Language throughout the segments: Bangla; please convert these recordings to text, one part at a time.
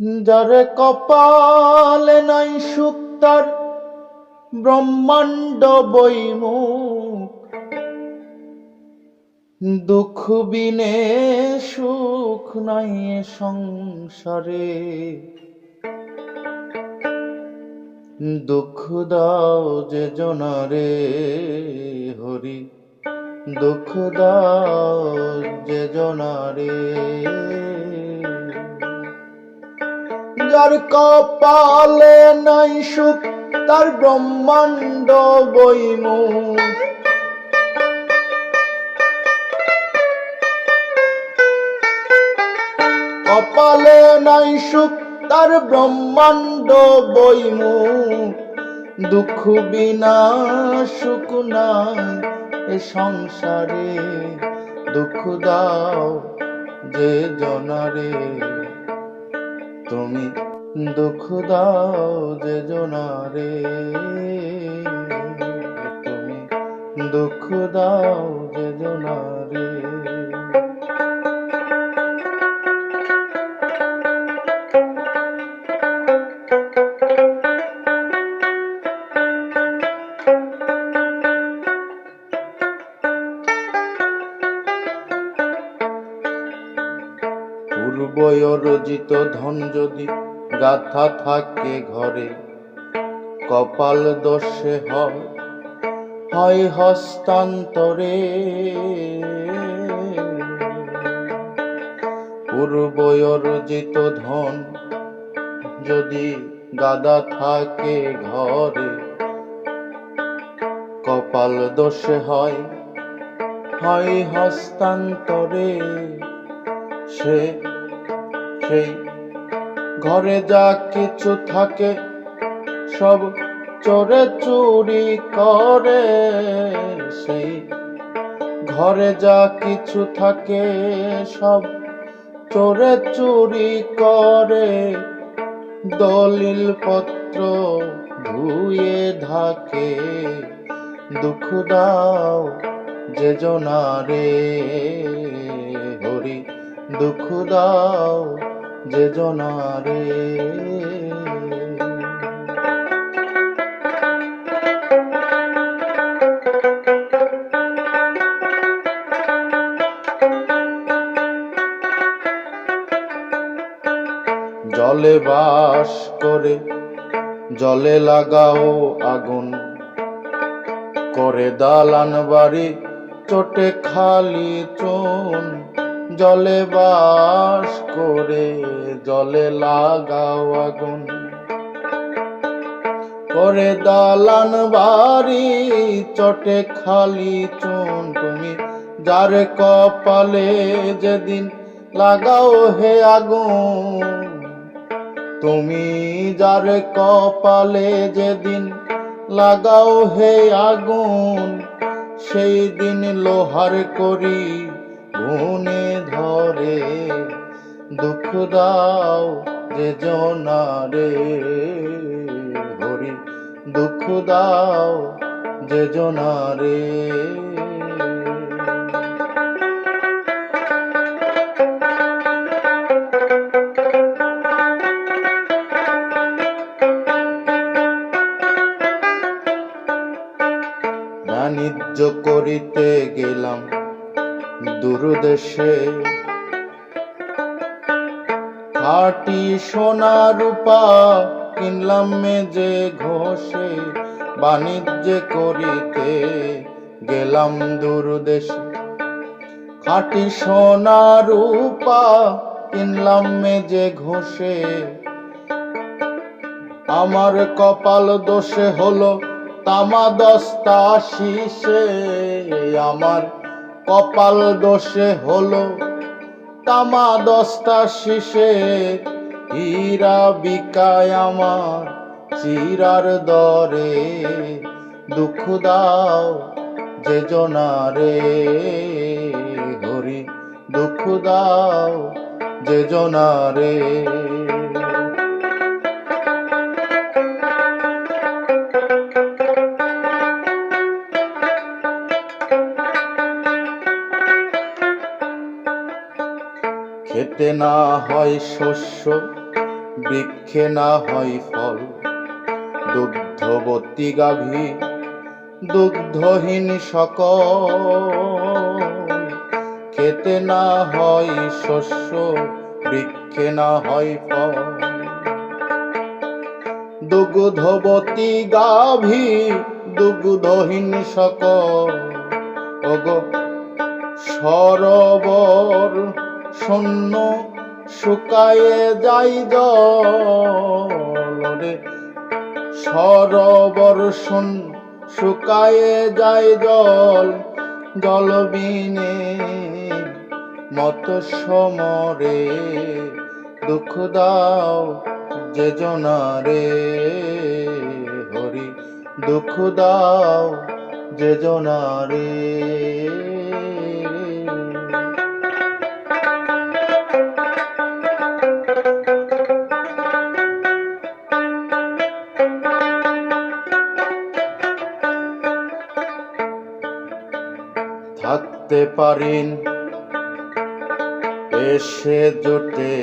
যারে কপালে নাই সুখ, তার ব্রহ্মাণ্ড বইমুখ দুঃখ বিনে সুখ নাই সংসারে। দুঃখ দাও যে জনারে হরি, দুঃখ দাও যে জনারে। যার কপালে নাই সুখ, তার ব্রহ্মাণ্ড বইমুখ কপালে নাই সুখ, তার ব্রহ্মাণ্ড বইমুখ দুঃখ বিনা সুখ নাই এ সংসারে। দুঃখ দাও যে জনারে। তুমি দুঃখ দাও যে জোনারে তুমি দুঃখ দাও যে জনারে পূর্বয়রজিত ধন যদি গাথা থাকে ঘরে, কপাল দোষে হয় হয় হস্তান্তরে। পূর্বয়রজিত ধন যদি গাদা থাকে ঘরে, কপাল দোষে হয় হয় হস্তান্তরে। সে সেই ঘরে যা কিছু থাকে, সব চোরে চুরি করে। সেই ঘরে যা কিছু থাকে, সব চোরে চুরি করে। দলিল পত্র ধুয়ে ধাকে দুঃখ দাও যে জনারে। হরি, দুঃখ দাও যে জনারে জলে বাস করে জলে লাগাও আগুন। করে দালান বাড়ি চোটে খালি চুন। জলে বাস করে, জলে লাগাও আগুন। করে দালান বাড়ি চটে খালি চুন, তুমি যার কপালে যেদিন লাগাও হে আগুন। তুমি যার কপালে যেদিন লাগাও হে আগুন, সেই দিন লোহার করি গুনে ধরে দুঃখ দাও যে জনারে। হরি দুঃখ দাও যে জনারে। বাণিজ্য করিতে গেলাম দূরদেশে। খাটি সোনা রূপা কিনলাম মেজে ঘষে, বাণিজ্য করিতে গেলাম দূরদেশে। খাটি সোনা রূপা কিনলাম মেজে ঘষে, আমার কপাল দোষে হলো তামা দস্তা শীষে। আমার কপাল দোষে হলো তামা দস্তা শীষে। হীরা বিকায় আমার চিরার দরে। দুঃখ দাও যে জনারে, হরি, দুঃখ দাও যে জনারে। খেতে না হয় শস্য, বৃক্ষে না হয় ফল। দুগ্ধবতী গাভী, দুগ্ধহীন সকল। খেতে না হয় শস্য, বৃক্ষে না হয় ফল। দুগ্ধবতী গাভী, দুগ্ধহীন সকল। ওগো, সরোবর শূন্য শুকায়ে যাই জল। শূন্য শুকায়ে যায় জল, জলবিনে মত সমরে দুঃখ দাও যে জনারে। হরি, দুঃখ দাও যে জনারে। থাকতে পারেন। এসে জোটে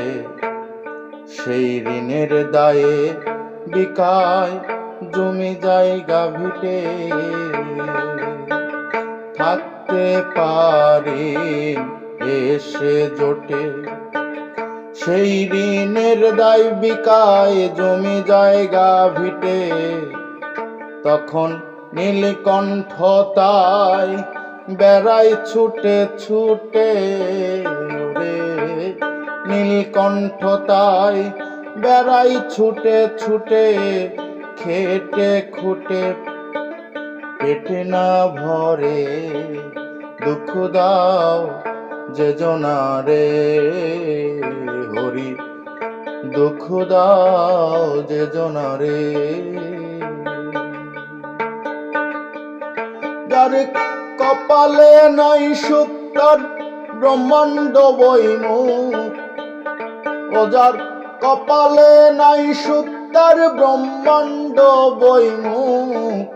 সেই ঋণের দায়ে বিকায় জমি জায়গা ভিটে। থাকতে পারেন এসে জোটে সেই ঋণের দায় বিকায় জমি জায়গা ভিটে। তখন নীলকণ্ঠ তাই বেড়াই ছুটে ছুটে রে নীলকণ্ঠ তাই বেড়াই ছুটে ছুটে খেটে খুটে পেটে না ভরে। দুঃখ দাও যে জনারে হরি। দুঃখ দাও যে জনারে যার কপালে নাই সুক্তার ব্রহ্মাণ্ড বৈমুখ ও যার কপালে নাই সুক্তার ব্রহ্মাণ্ড বৈমুখ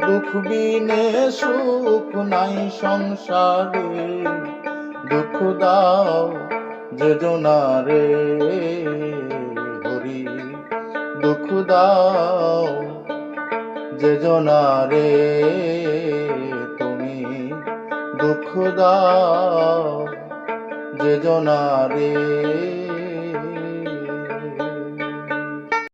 দুঃখ বিনে সুখ নাই সংসারে, দুঃখ দাও যে জনারে হরি, দুঃখ দাও যে জনারে তুমি দুঃখ দাও যে জনারে